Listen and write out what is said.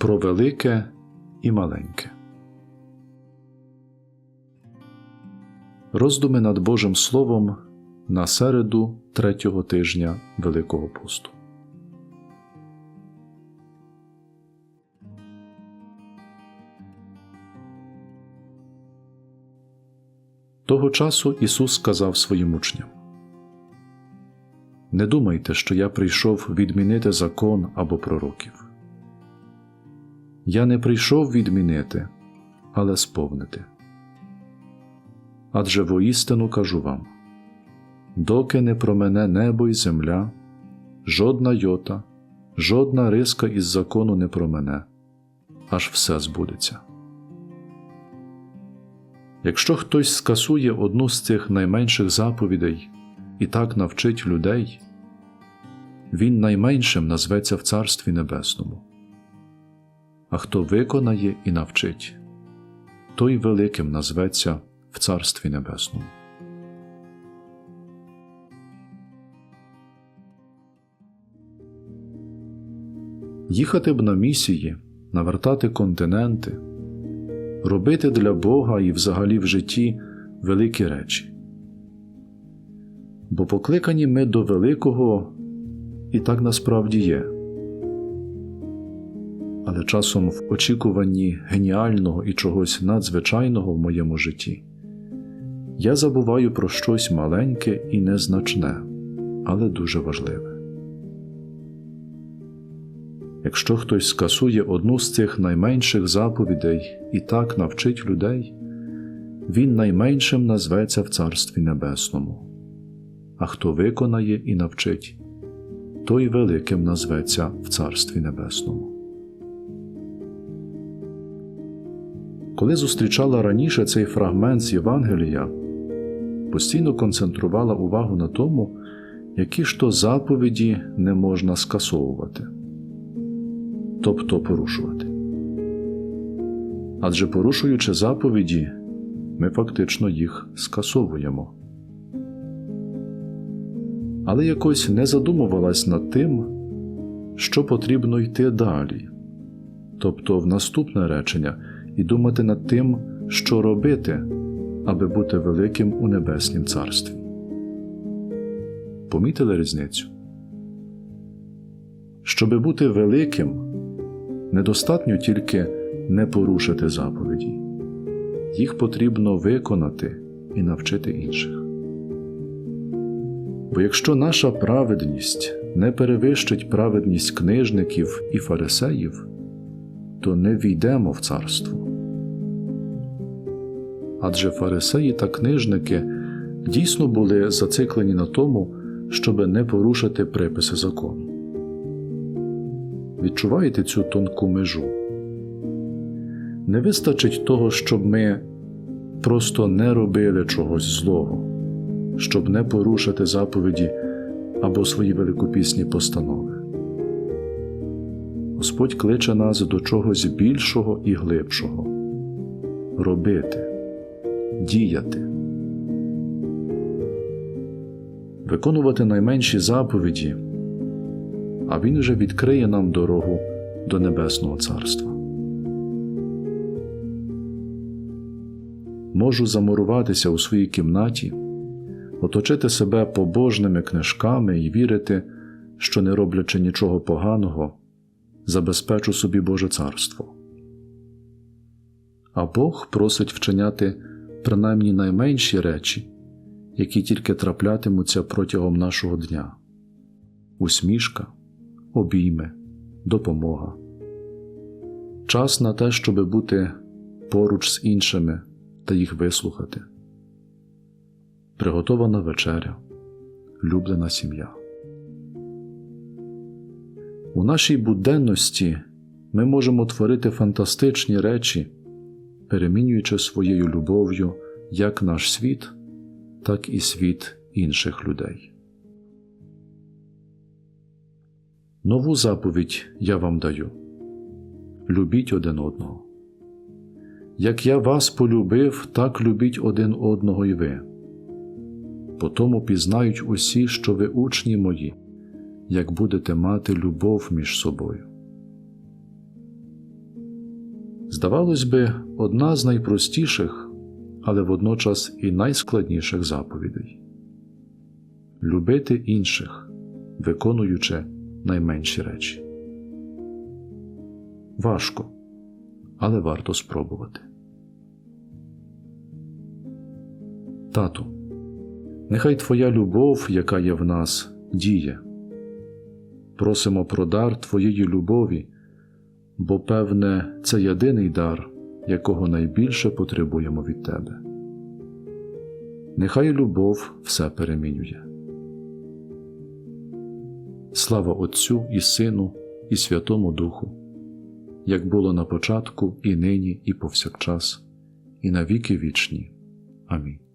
про велике і маленьке. Роздуми над Божим Словом на середу третього тижня Великого посту. Того часу Ісус сказав своїм учням Не думайте, що я прийшов відмінити закон або пророків. Я не прийшов відмінити, але сповнити. Адже воістину кажу вам доки не промене небо й земля, жодна йота, жодна риска із закону не промене, аж все збудеться. Якщо хтось скасує одну з цих найменших заповідей і так навчить людей, він найменшим назветься в Царстві Небесному. А хто виконає і навчить, той великим назветься в Царстві Небесному. Їхати б на місії, навертати континенти, робити для Бога і взагалі в житті великі речі. Бо покликані ми до великого і так насправді є. Але часом в очікуванні геніального і чогось надзвичайного в моєму житті я забуваю про щось маленьке і незначне, але дуже важливе. Якщо хтось скасує одну з цих найменших заповідей і так навчить людей, він найменшим назветься в Царстві Небесному, а хто виконає і навчить, той великим назветься в Царстві Небесному. Коли зустрічала раніше цей фрагмент з Євангелія, постійно концентрувала увагу на тому, які ж то заповіді не можна скасовувати тобто порушувати. Адже порушуючи заповіді, ми фактично їх скасовуємо. Але якось не задумувалась над тим, що потрібно йти далі, тобто в наступне речення, і думати над тим, що робити, аби бути великим у Небеснім Царстві. Помітили різницю? Щоби бути великим, недостатньо тільки не порушити заповіді, їх потрібно виконати і навчити інших. Бо якщо наша праведність не перевищить праведність книжників і фарисеїв, то не війдемо в царство. Адже фарисеї та книжники дійсно були зациклені на тому, щоби не порушити приписи закону. Відчуваєте цю тонку межу? Не вистачить того, щоб ми просто не робили чогось злого, щоб не порушити заповіді або свої великопісні постанови. Господь кличе нас до чогось більшого і глибшого. Робити, діяти, виконувати найменші заповіді а Він вже відкриє нам дорогу до Небесного Царства. Можу замуруватися у своїй кімнаті, оточити себе побожними книжками і вірити, що, не роблячи нічого поганого, забезпечу собі Боже царство. А Бог просить вчиняти принаймні найменші речі, які тільки траплятимуться протягом нашого дня усмішка обійми, допомога. Час на те, щоб бути поруч з іншими та їх вислухати. Приготована вечеря, люблена сім'я. У нашій буденності ми можемо творити фантастичні речі, перемінюючи своєю любов'ю як наш світ, так і світ інших людей. Нову заповідь я вам даю любіть один одного. Як я вас полюбив, так любіть один одного і ви. Потому пізнають усі, що ви учні мої, як будете мати любов між собою. Здавалось би, одна з найпростіших, але водночас і найскладніших заповідей любити інших, виконуючи найменші речі. Важко, але варто спробувати. Тату, нехай Твоя любов, яка є в нас, діє. Просимо про дар Твоєї любові, бо, певне, це єдиний дар, якого найбільше потребуємо від Тебе. Нехай любов все перемінює. Слава Отцю і Сину, і Святому Духу, як було на початку, і нині, і повсякчас, і на віки вічні. Амінь.